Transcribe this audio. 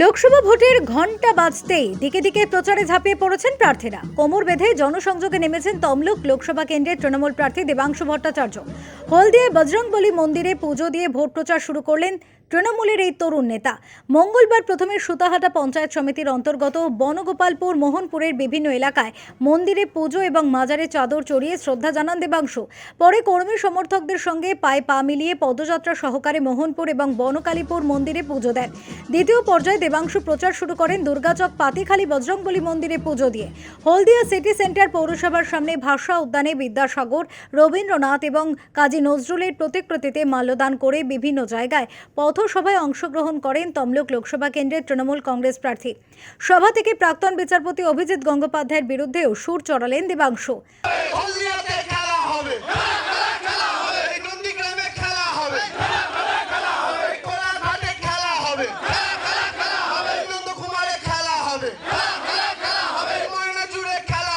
লোকসভা ভোটের ঘণ্টা বাজতেই দিকে দিকে প্রচারে ঝাঁপিয়ে পড়েছেন প্রার্থীরা। কোমর বেঁধে জনসংযোগে নেমেছেন তমলুক লোকসভা কেন্দ্রের তৃণমূল প্রার্থী দেবাংশু ভট্টাচার্য। হলদিয়ে বজরংবলী মন্দিরে পুজো দিয়ে ভোট প্রচার শুরু করলেন তৃণমূলের এই তরুণ নেতা। মঙ্গলবার প্রথমে সুতাহাটা পঞ্চায়েত সমিতির অন্তর্গত বনগোপালপুর মোহনপুরের বিভিন্ন এলাকায় মন্দিরে পুজো এবং মাজারে চাদর চড়িয়ে শ্রদ্ধা জানান দেবাংশু। পরে কর্মী সমর্থকদের সঙ্গে পায়ে পা মিলিয়ে পদযাত্রা সহকারে মোহনপুর এবং বনকালীপুর মন্দিরে পুজো দেন। দ্বিতীয় পর্যায়ে দেবাংশু প্রচার শুরু করেন দুর্গাচক পাতিখালী বজরংবলী মন্দিরে পুজো দিয়ে। হলদিয়া সিটি সেন্টার পৌরসভার সামনে ভাষা উদ্যানে বিদ্যাসাগর, রবীন্দ্রনাথ এবং কাজী নজরুলের প্রতিকৃতিতে মাল্যদান করে বিভিন্ন জায়গায় পথসভায় অংশগ্রহণ করেন তমলুক লোকসভা কেন্দ্রের তৃণমূল কংগ্রেস প্রার্থী। সভা থেকে প্রাক্তন বিচারপতি অভিজিৎ গঙ্গোপাধ্যায়ের বিরুদ্ধেও সুর চড়ালেন দেবাংশু হলদিয়াতে খেলা হবে এই নন্দীগ্রামে খেলা হবে এই কোলাঘাটে খেলা হবে এই নন্দকুমারে খেলা হবে এই ময়না জুড়ে খেলা